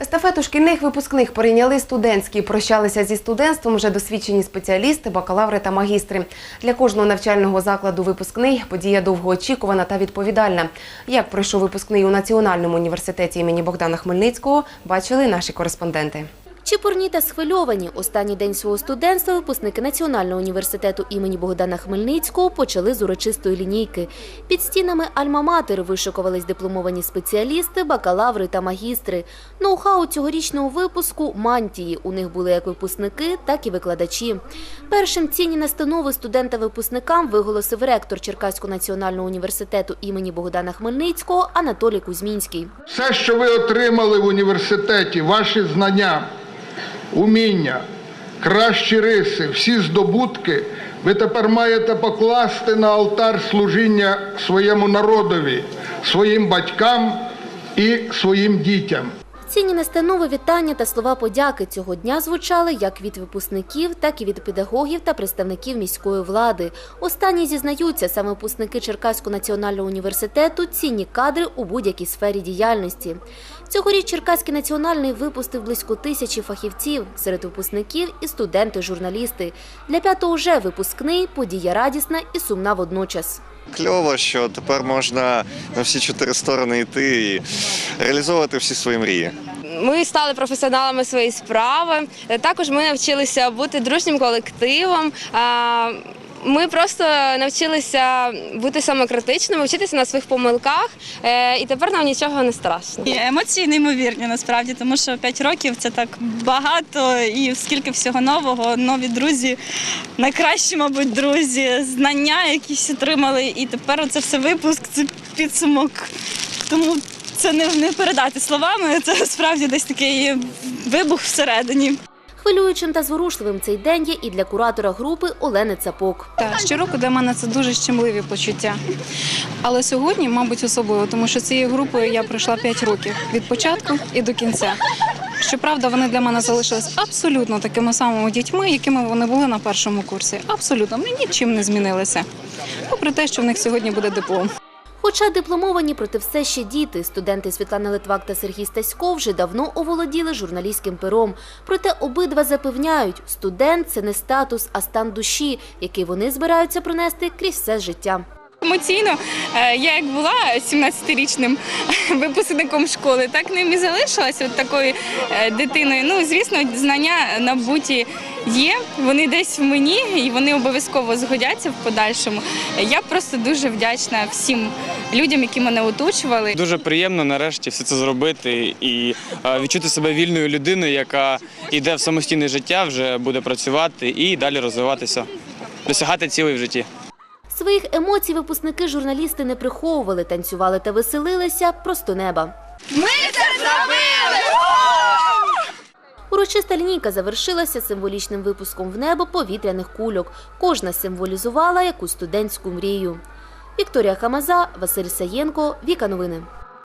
Естафету шкільних випускних прийняли студентські. Прощалися зі студентством вже досвідчені спеціалісти, бакалаври та магістри. Для кожного навчального закладу випускний подія довгоочікувана та відповідальна. Як пройшов випускний у Національному університеті імені Богдана Хмельницького, бачили наші кореспонденти. Чіпурні та схвильовані останній день свого студентства випускники Національного університету імені Богдана Хмельницького почали з урочистої лінійки. Під стінами Альма-Матер вишикувались дипломовані спеціалісти, бакалаври та магістри. Ноу-хау цьогорічного випуску – мантії. У них були як випускники, так і викладачі. Першим цінні настанови студентам-випускникам виголосив ректор Черкаського національного університету імені Богдана Хмельницького Анатолій Кузьмінський. Все, що ви отримали в університеті, ваші знання, уміння, кращі риси, всі здобутки, ви тепер маєте покласти на алтар служіння своєму народові, своїм батькам і своїм дітям. Цінні настанови, вітання та слова подяки цього дня звучали як від випускників, так і від педагогів та представників міської влади. Останні зізнаються, саме випускники Черкаського національного університету цінні кадри у будь-якій сфері діяльності. Цьогоріч Черкаський національний випустив близько тисячі фахівців, серед випускників і студенти-журналісти. Для п'ятого вже випускний, подія радісна і сумна водночас. Кльово, що тепер можна на всі чотири сторони йти і реалізовувати всі свої мрії. Ми стали професіоналами своєї справи. Також ми навчилися бути дружнім колективом. Ми просто навчилися бути самокритичними, вчитися на своїх помилках, е, і тепер нам нічого не страшно. І Емоції неймовірні насправді, тому що 5 років це так багато і скільки всього нового, нові друзі, найкращі, мабуть, друзі, знання якісь отримали, і тепер це все випуск, це підсумок. Тому це не, не передати словами, це справді десь такий вибух всередині. Хвилюючим та зворушливим цей день є і для куратора групи Олени Цапок. Щороку для мене це дуже щемливі почуття. Але сьогодні, мабуть, особливо, тому що цією групою я пройшла 5 років від початку і до кінця. Щоправда, вони для мене залишились абсолютно такими самими дітьми, якими вони були на першому курсі. Абсолютно, вони нічим не змінилися. Попри те, що в них сьогодні буде диплом. Хоча дипломовані, проте все ще діти, студенти Світлана Литвак та Сергій Стасько вже давно оволоділи журналістським пером. Проте обидва запевняють, студент це не статус, а стан душі, який вони збираються пронести крізь все життя. Емоційно е, я як була 17-річним випускником школи, так ним і залишилася от такою е, дитиною. Ну, звісно, знання набуті є, вони десь в мені і вони обов'язково згодяться в подальшому. Я просто дуже вдячна всім людям, які мене оточували. Дуже приємно нарешті все це зробити і е, відчути себе вільною людиною, яка йде в самостійне життя, вже буде працювати і далі розвиватися, досягати цілей в житті. Своїх емоцій випускники журналісти не приховували, танцювали та веселилися просто неба. Ми це зробили! Урочиста лінійка завершилася символічним випуском в небо повітряних кульок. Кожна символізувала якусь студентську мрію. Вікторія Хамаза, Василь Саєнко, Віка Новини.